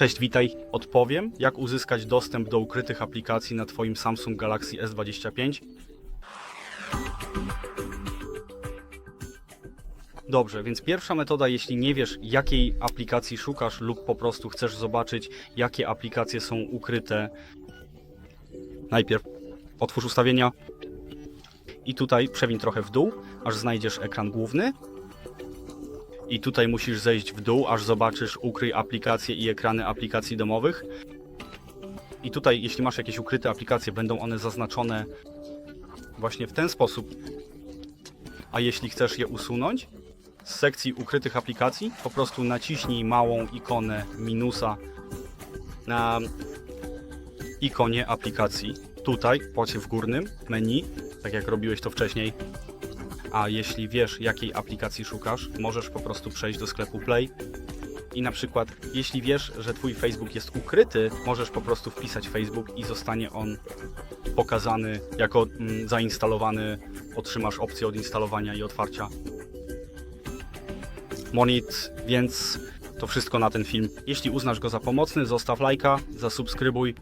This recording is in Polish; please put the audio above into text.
Cześć, witaj. Odpowiem, jak uzyskać dostęp do ukrytych aplikacji na Twoim Samsung Galaxy S25. Dobrze, więc pierwsza metoda, jeśli nie wiesz, jakiej aplikacji szukasz, lub po prostu chcesz zobaczyć, jakie aplikacje są ukryte. Najpierw otwórz ustawienia i tutaj przewiń trochę w dół, aż znajdziesz ekran główny. I tutaj musisz zejść w dół, aż zobaczysz ukryj aplikacje i ekrany aplikacji domowych. I tutaj, jeśli masz jakieś ukryte aplikacje, będą one zaznaczone właśnie w ten sposób. A jeśli chcesz je usunąć, z sekcji ukrytych aplikacji po prostu naciśnij małą ikonę minusa na ikonie aplikacji. Tutaj, w płacie w górnym menu, tak jak robiłeś to wcześniej. A jeśli wiesz, jakiej aplikacji szukasz, możesz po prostu przejść do sklepu Play i na przykład, jeśli wiesz, że Twój Facebook jest ukryty, możesz po prostu wpisać Facebook i zostanie on pokazany jako mm, zainstalowany. Otrzymasz opcję odinstalowania i otwarcia. Monit, więc to wszystko na ten film. Jeśli uznasz go za pomocny, zostaw lajka, zasubskrybuj